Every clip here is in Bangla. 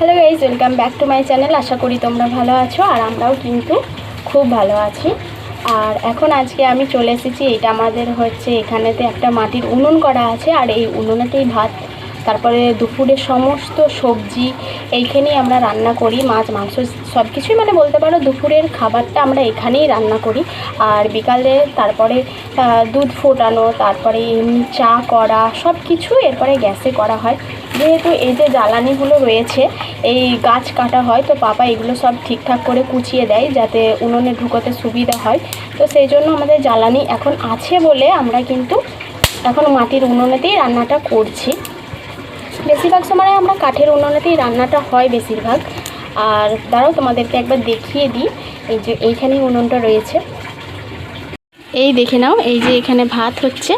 Hello guys welcome back to my channel আশা করি তোমরা ভালো আছো আর আমরাও কিন্তু খুব ভালো আছি। আর এখন আজকে আমি চলে এসেছি এটা আমাদের হচ্ছে এখানেতে একটা মাটির উনুন করা আছে। আর এই উনুনেতেই ভাত তারপরে দুপুরের সমস্ত সবজি এইখানেই আমরা রান্না করি, মাছ, মাংস সব কিছুই মানে বলতে পারো দুপুরের খাবারটা আমরা এখানেই রান্না করি। আর বিকালে তারপরে দুধ ফোটানো, তারপরে চা করা সব কিছু এরপরে গ্যাসে করা হয়। যেহেতু এই যে জ্বালানিগুলো রয়েছে, এই গাছ কাটা হয়, তো পাপা এগুলো সব ঠিকঠাক করে কুচিয়ে দেয় যাতে উনুনে ঢুকোতে সুবিধা হয়। তো সেই জন্য আমাদের জ্বালানি এখন আছে বলে আমরা কিন্তু এখন মাটির উনুনেতেই রান্নাটা করছি। বেশিরভাগ সময় আমরা কাঠের উনুনেতেই রান্নাটা হয় বেশিরভাগ। আর দাঁড়াও, তোমাদেরকে একবার দেখিয়ে দিই। এই যে এইখানে উনুনটা রয়েছে। এই দেখে নাও, এই যে এখানে ভাত হচ্ছে।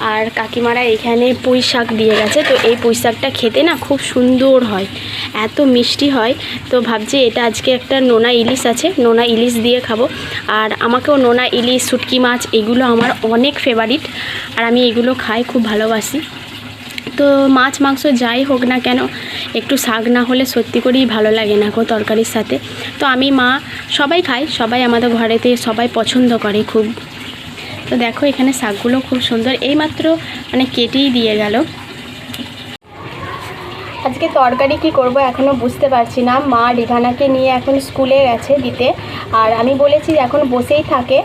আর কাকিমারা এখানে পুঁই শাক দিয়ে গেছে। তো এই পুঁই শাকটা খেতে না খুব সুন্দর হয়। এত মিষ্টি হয়। তো ভাবছি এটা আজকে একটা নোনা ইলিশ আছে। নোনা ইলিশ দিয়ে খাব। আর আমাকেও নোনা ইলিশ, শুটকি মাছ, এগুলো আমার অনেক ফেভারিট আর আমি এগুলো খাই, খুব ভালোবাসি। তো মাছ, মাংস যাই হোক না কেন, একটু শাক না হলে সত্যি করেই ভালো লাগে না গো তরকারির সাথে। তো আমি, মা সবাই খাই সবাই আমাদের ঘরেতে সবাই পছন্দ করে খুব। তো দেখো এখানে শাকগুলো খুব সুন্দর, এইমাত্র মানে কেটেই দিয়ে গেল। আজকে তরকারি কি করব এখনও বুঝতে পারছি না। মা রিভানাকে নিয়ে এখন স্কুলে গেছে দিতে। আর আমি বলেছি এখন বসেই থাকে।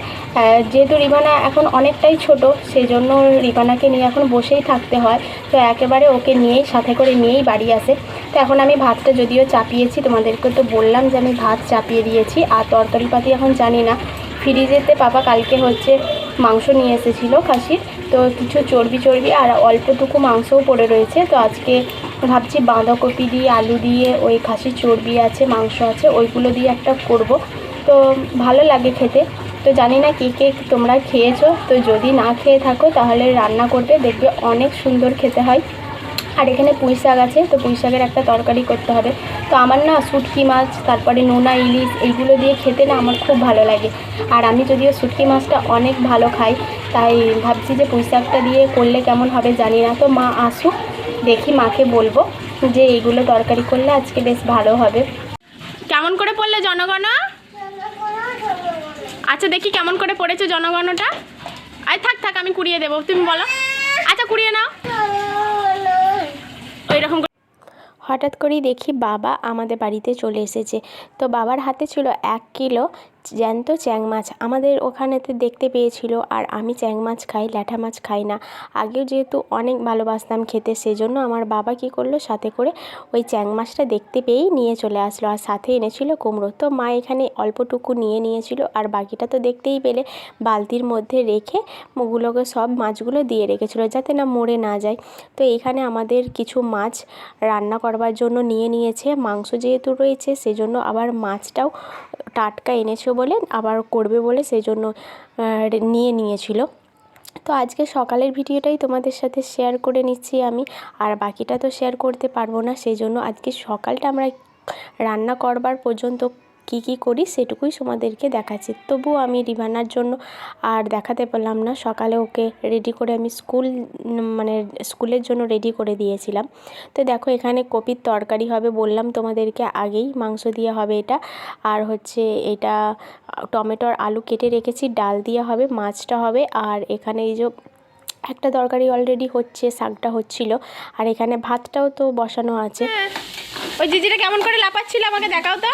যেহেতু রিভানা এখন অনেকটাই ছোট সেই জন্য রিভানাকে নিয়ে এখন বসেই থাকতে হয়। তো একেবারে ওকে নিয়েই, সাথে করে নিয়েই বাড়ি আসে। তো এখন আমি ভাতটা যদিও চাপিয়েছি, তোমাদেরকে তো বললাম যে আমি ভাত চাপিয়ে দিয়েছি। আর তরকারি পাতি এখন জানি না। ফ্রিজেতে পাপা কালকে হচ্ছে মাংস নিয়ে এসেছিল খাসির। তো কিছু চর্বি চর্বি আর অল্পটুকু মাংসও পড়ে রয়েছে। তো আজকে ভাবছি বাঁধাকপি দিয়ে, আলু দিয়ে, ওই খাসি চর্বি আছে, মাংস আছে, ওইগুলো দিয়ে একটা করব। তো ভালো লাগে খেতে। তো জানি না কে কে তোমরা খেয়েছো। তো যদি না খেয়ে থাকো তাহলে রান্না করবে দেখবে অনেক সুন্দর খেতে হয়। আর এখানে পুঁই শাক আছে, তো পুঁই শাকের একটা তরকারি করতে হবে। তো আমার না শুটকি মাছ, তারপরে নোনা ইলিশ এইগুলো দিয়ে খেতে না আমার খুব ভালো লাগে। আর আমি যদিও শুটকি মাছটা অনেক ভালো খাই, তাই ভাবছি যে পুঁই শাকটা দিয়ে করলে কেমন হবে জানি না। তো মা আসুক দেখি মাকে বলব যে এইগুলো তরকারি করলে আজকে বেশ ভালো হবে। কেমন করে পড়লে জনগণ? আচ্ছা দেখি কেমন করে পড়েছে জনগণটা। আয় থাক থাক আমি কুড়িয়ে দেবো। তুমি বলো। আচ্ছা কুড়িয়ে নাও। ওই রকম হঠাৎ করেই দেখি বাবা আমাদের বাড়িতে চলে এসেছে। তো বাবার হাতে ছিল এক কিলো জ্যান্ত চ্যাং মাছ আমাদের ওখানেতে দেখতে পেয়েছিল, আর আমি চ্যাং মাছ খাই, ল্যাঠা মাছ খাই না। আগেও যেহেতু অনেক ভালোবাসতাম খেতে, সেজন্য আমার বাবা কী করল, সাথে করে ওই চ্যাং মাছটা দেখতে পেয়েই নিয়ে চলে আসলো। আর সাথে এনেছিল কুমড়ো। তো মা এখানে অল্পটুকু নিয়ে নিয়েছিল, আর বাকিটা তো দেখতেই পেলে। বালতির মধ্যে রেখে ওগুলোকে সব মাছগুলো দিয়ে রেখেছিল, যাতে না মরে না যায়। তো এখানে আমাদের কিছু মাছ রান্না করবার জন্য নিয়ে নিয়েছে। মাংস যেহেতু রয়েছে, সেজন্য আবার মাছটাও টাটকা এনেছে বলে, আবার করবে বলে সেই জন্য নিয়ে নিয়েছিল। তো আজকে সকালের ভিডিওটাই তোমাদের সাথে শেয়ার করে নিচ্ছি আমি। আর বাকিটা তো শেয়ার করতে পারব না সেই জন্য আজকে সকালটা আমরা রান্না করবার পর্যন্ত কী কী করি সেটুকুই তোমাদেরকে দেখাচ্ছি। তবুও আমি রিভানার জন্য আর দেখাতে পারলাম না। সকালে ওকে রেডি করে আমি স্কুল মানে স্কুলের জন্য রেডি করে দিয়েছিলাম। তো দেখো এখানে কপির তরকারি হবে বললাম তোমাদেরকে আগেই। মাংস দিয়ে হবে এটা। আর হচ্ছে এটা টমেটোর আলু কেটে রেখেছি। ডাল দিয়ে হবে, মাছটা হবে। আর এখানে এই যে একটা তরকারি অলরেডি হচ্ছে, শাকটা হচ্ছিল। আর এখানে ভাতটাও তো বসানো আছে। ওই জিজিটা কেমন করে লাপাচ্ছিল আমাকে দেখাও তো।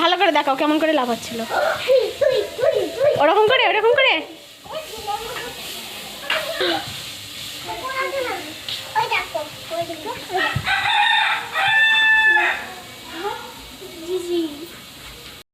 ভালো করে দেখাও কেমন করে লাফাচ্ছিল ওরকম করে ওরকম করে।